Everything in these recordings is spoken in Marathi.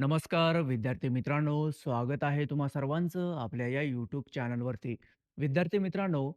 नमस्कार विद्यार्थी मित्रांनो, स्वागत आहे तुम्हा सर्वांचं आपल्या या यूट्यूब चॅनलवरती. विद्यार्थी मित्रांनो,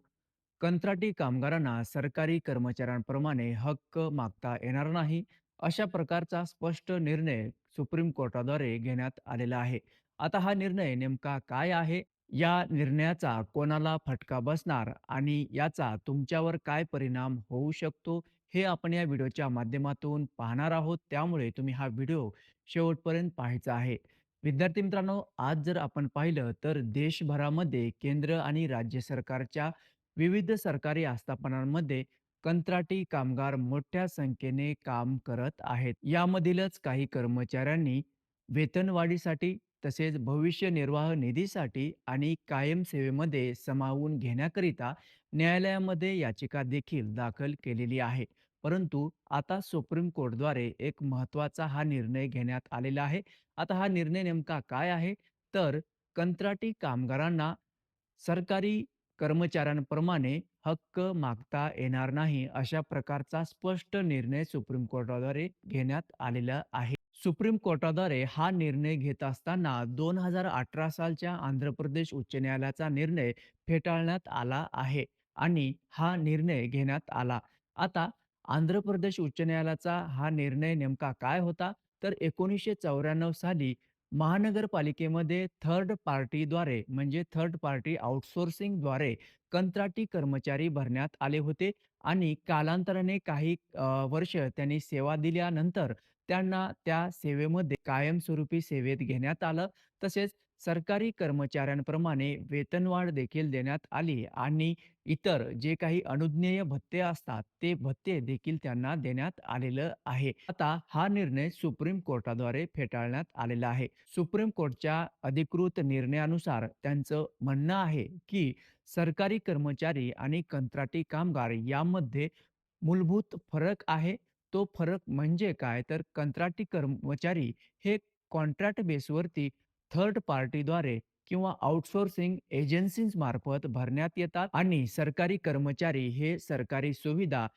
कंत्राटी कामगारांना सरकारी कर्मचाऱ्यांप्रमाणे हक्क मागता येणार नाही, अशा प्रकारचा स्पष्ट निर्णय सुप्रीम कोर्टाद्वारे घेण्यात आलेला आहे. आता हा निर्णय नेमका काय आहे? या निर्णयाचा कोणाला फटका बसणार आणि याचा तुमच्यावर काय परिणाम होऊ शकतो, हे आपण या व्हिडिओच्या माध्यमातून पाहणार आहोत. त्यामुळे तुम्ही हा व्हिडिओ शेवटपर्यंत पाहायचा आहे. विद्यार्थी मित्रांनो, आज जर आपण पाहिलं तर देशभरामध्ये केंद्र आणि राज्य सरकारच्या विविध सरकारी आस्थापनांमध्ये कंत्राटी कामगार मोठ्या संख्येने काम करत आहेत. यामधीलच काही कर्मचाऱ्यांनी वेतनवाढीसाठी, तसेच भविष्य निर्वाह निधीसाठी आणि कायम सेवेमध्ये सामावून घेण्याकरिता न्यायालयामध्ये याचिका देखील दाखल केलेली आहे. परंतु आता सुप्रीम कोर्टद्वारे एक महत्त्वाचा हा निर्णय घेण्यात आलेला आहे. आता हा निर्णय नेमका काय आहे? तर कंत्राटी कामगारांना सरकारी कर्मचाऱ्यांप्रमाणे हक्क मागता येणार नाही, अशा प्रकारचा स्पष्ट निर्णय सुप्रीम कोर्टाद्वारे घेण्यात आलेला आहे. सुप्रीम कोर्टाद्वारे हा निर्णय घेत असताना 2018 सालच्या आंध्र प्रदेश उच्च न्यायालयाचा निर्णय फेटाळण्यात आला आहे आणि हा निर्णय घेण्यात आला. आता आंध्र प्रदेश उच्च न्यायालयाचा हा निर्णय नेमका काय होता? तर 1994 साली महानगरपालिकेमध्ये थर्ड पार्टीद्वारे म्हणजे थर्ड पार्टी आउटसोर्सिंगद्वारे कंत्राटी कर्मचारी भरण्यात आले होते आणि कालांतराने काही वर्ष त्यांनी सेवा दिल्यानंतर त्यांना त्या सेवेमध्ये कायमस्वरूपी सेवेत घेण्यात आलं. तसेच सरकारी कर्मचाऱ्यांप्रमाणे वेतनवाढ देखील देण्यात आली आणि इतर जे काही अनुज्ञेय भत्ते असतात, ते भत्ते देखील त्यांना देण्यात आलेलं आहे. आता हा निर्णय सुप्रीम कोर्टाद्वारे फेटाळण्यात आलेला आहे. सुप्रीम कोर्टच्या अधिकृत निर्णयानुसार त्यांचं म्हणणं आहे, की सरकारी कर्मचारी आणि कंत्राटी कामगार यामध्ये मूलभूत फरक आहे. तो फरक म्हणजे काय? तर कंत्राटी कर्मचारी हे कॉन्ट्रॅक्ट बेसवरती थर्ड पार्टीद्वारे किंवा आउटसोर्सिंग एजन्सीज मार्फत भरण्यात येतात आणि सरकारी कर्मचारी हे सरकारी सुविधा,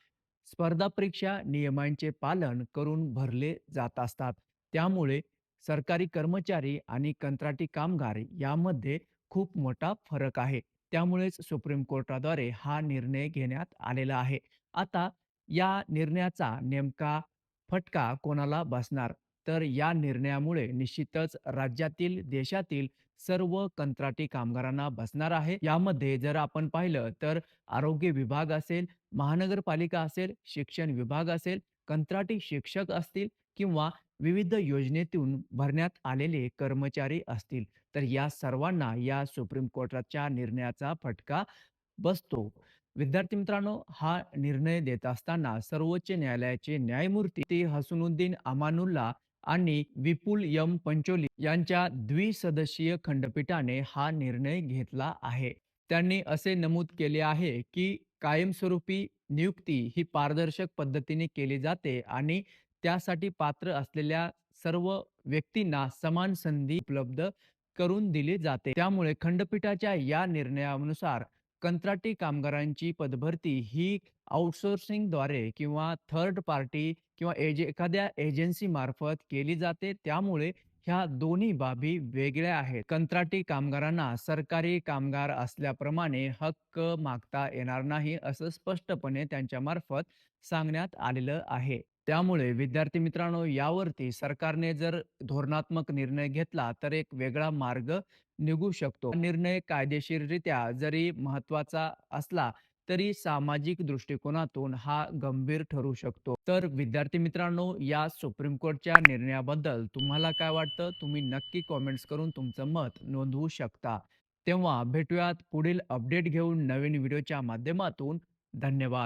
स्पर्धा परीक्षा नियमांचे पालन करून भरले जात असतात. त्यामुळे सरकारी कर्मचारी आणि कंत्राटी कामगार यामध्ये खूप मोठा फरक आहे. त्यामुळेच सुप्रीम कोर्टाद्वारे हा निर्णय घेण्यात आलेला आहे. आता या निर्णयाचा नेमका फटका कोणाला बसणार? तर या निर्णयामुळे निश्चितच राज्यातील, देशातील सर्व कंत्राटी कामगारांना बसणार आहे. यामध्ये जर आपण पाहिलं तर आरोग्य विभाग असेल, महानगरपालिका असेल, शिक्षण विभाग असेल, कंत्राटी शिक्षक असतील किंवा विविध योजनेतून भरण्यात आलेले कर्मचारी असतील. तर या सर्वांना या सुप्रीम कोर्टाच्या निर्णयाचा फटका बसतो. विद्यार्थी मित्रांनो, हा निर्णय देत असताना सर्वोच्च न्यायालयाचे न्यायमूर्ती ते हसनुद्दीन अमानुल्ला आणि विपुल यम पंचोली यांच्या द्विसदस्यीय खंडपीठाने हा निर्णय घेतला आहे. त्यांनी असे नमूद केले आहे, की कायमस्वरूपी नियुक्ती ही पारदर्शक पद्धतीने केली जाते आणि त्यासाठी पात्र असलेल्या सर्व व्यक्तींना समान संधी उपलब्ध करून दिली जाते. त्यामुळे खंडपीठाच्या या निर्णयानुसार कंत्राटी कामगारांची पदभरती ही आउटसोर्सिंगद्वारे किंवा थर्ड पार्टी किंवा एज एखाद्या एजन्सीमार्फत केली जाते. त्यामुळे ह्या दोन्ही बाबी वेगळ्या आहेत. कंत्राटी कामगारांना सरकारी कामगार असल्याप्रमाणे हक्क मागता येणार नाही, असं स्पष्टपणे त्यांच्यामार्फत सांगण्यात आलेलं आहे. त्यामुळे विद्यार्थी मित्रांनो, यावरती सरकारने जर धोरणात्मक निर्णय घेतला, तर एक वेगळा मार्ग निघू शकतो. निर्णय कायदेशीररित्या जरी महत्त्वाचा असला, तरी सामाजिक दृष्टिकोनातून हा गंभीर ठरू शकतो. तर विद्यार्थी मित्रांनो, या सुप्रीम कोर्टच्या निर्णयाबद्दल तुम्हाला काय वाटतं? तुम्ही नक्की कमेंट्स करून तुमचं मत नोंदवू शकता. तेव्हा भेटूयात पुढील अपडेट घेऊन नवीन व्हिडिओच्या माध्यमातून. धन्यवाद.